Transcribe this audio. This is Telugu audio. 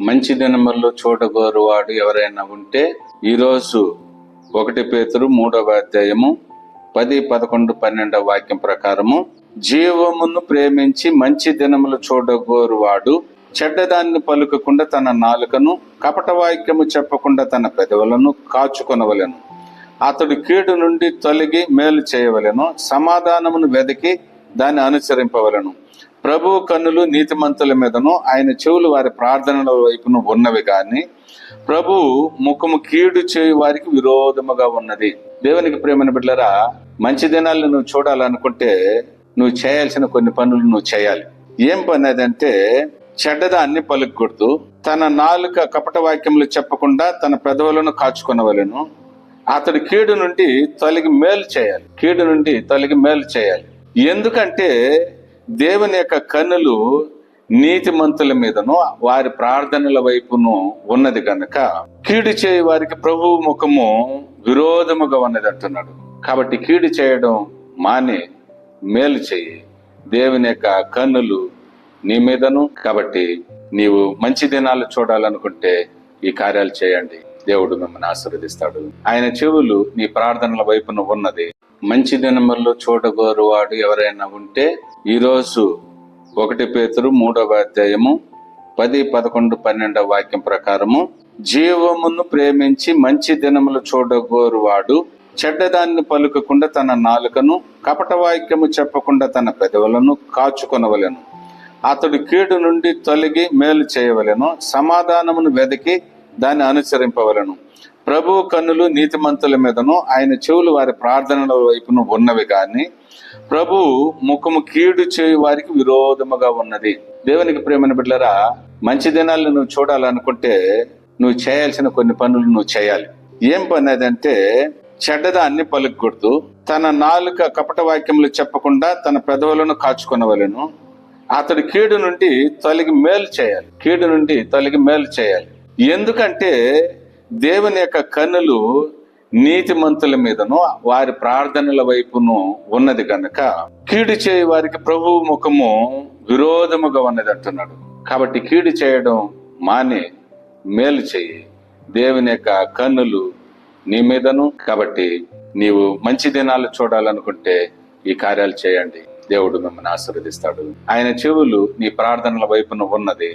మంచి దినముల్లో చూడగోరు వాడు ఎవరైనా ఉంటే ఈరోజు ఒకటి పేతురు మూడవ అధ్యాయము పది పదకొండు పన్నెండవ వాక్యం ప్రకారము జీవమును ప్రేమించి మంచి దినములు చూడగోరు వాడు చెడ్డదాన్ని పలుకకుండా తన నాలుకను కపట వాక్యము చెప్పకుండా తన పెదవులను కాచుకొనవలెను. అతడు కీడు నుండి తొలగి మేలు చేయవలెను. సమాధానమును వెదకి దాన్ని అనుసరింపవలను. ప్రభు కన్నులు నీతిమంతుల మీదను ఆయన చెవులు వారి ప్రార్థనల వైపును ఉన్నవి కానీ ప్రభు ముఖము కీడు చేయు వారికి విరోధముగా ఉన్నది. దేవునికి ప్రేమను బిడ్డలరా మంచి దినాలను నువ్వు చూడాలనుకుంటే నువ్వు చేయాల్సిన కొన్ని పనులు నువ్వు చేయాలి. ఏం పని అదంటే చెడ్డదాన్ని పలుకూడదు తన నాలుక కపట వాక్యములు చెప్పకుండా తన పెదవులను కాచుకునవలను. అతడు కీడు నుండి తొలగి మేలు చేయాలి. కీడు నుండి తొలగి మేలు చేయాలి. ఎందుకంటే దేవుని యొక్క కన్నులు నీతిమంతుల మీదను వారి ప్రార్థనల వైపును ఉన్నది కనుక కీడు చేయ వారికి ప్రభు ముఖము విరోధముగా ఉన్నది అంటున్నాడు. కాబట్టి కీడు చేయడం మానే మేలు చెయ్యి దేవుని యొక్క కన్నులు నీ మీదను కాబట్టి నీవు మంచి దినాలు చూడాలనుకుంటే ఈ కార్యాలు చేయండి. దేవుడు మిమ్మల్ని ఆశీర్వదిస్తాడు. ఆయన చెవులు నీ ప్రార్థనల వైపున ఉన్నది. మంచి దినముల్లో చూడగోరు వాడు ఎవరైనా ఉంటే ఈరోజు ఒకటి పేతురు మూడవ అధ్యాయము పది పదకొండు పన్నెండవ వాక్యం ప్రకారము జీవమును ప్రేమించి మంచి దినములు చూడగోరు వాడు చెడ్డదాన్ని పలుకకుండా తన నాలుకను కపట వాక్యము చెప్పకుండా తన పెదవులను కాచుకొనవలెను. అతడు కీడు నుండి తొలగి మేలు చేయవలెను సమాధానమును వెదకి దాన్ని అనుసరింపవలను. ప్రభు కన్నులు నీతిమంతుల మీదను ఆయన చెవులు వారి ప్రార్థనల వైపును ఉన్నవి కానీ ప్రభు ముఖము కీడు చేయు వారికి విరోధముగా ఉన్నది. దేవునికి ప్రేమను బిడ్డలరా మంచి దినాలను నువ్వు చూడాలనుకుంటే నువ్వు చేయాల్సిన కొన్ని పనులు నువ్వు చేయాలి. ఏం పని అదంటే చెడ్డదాన్ని పలుకూడదు తన నాలుక కపట వాక్యములు చెప్పకుండా తన పెదవులను కాచుకునవలను. అతడు కీడు నుండి తొలగి మేలు చేయాలి. కీడు నుండి తొలగి మేలు చేయాలి. ఎందుకంటే దేవుని యొక్క కన్నులు నీతిమంతుల మీదను వారి ప్రార్థనల వైపును ఉన్నది కనుక కీడు చేయ వారికి ప్రభు ముఖము విరోధముగా ఉన్నది అంటున్నాడు. కాబట్టి కీడు చేయడం మాని మేలు చెయ్యి దేవుని యొక్క కన్నులు నీ మీదను కాబట్టి నీవు మంచి దినాలు చూడాలనుకుంటే ఈ కార్యాలు చేయండి. దేవుడు మిమ్మల్ని ఆశీర్వదిస్తాడు. ఆయన చెవులు నీ ప్రార్థనల వైపున ఉన్నది.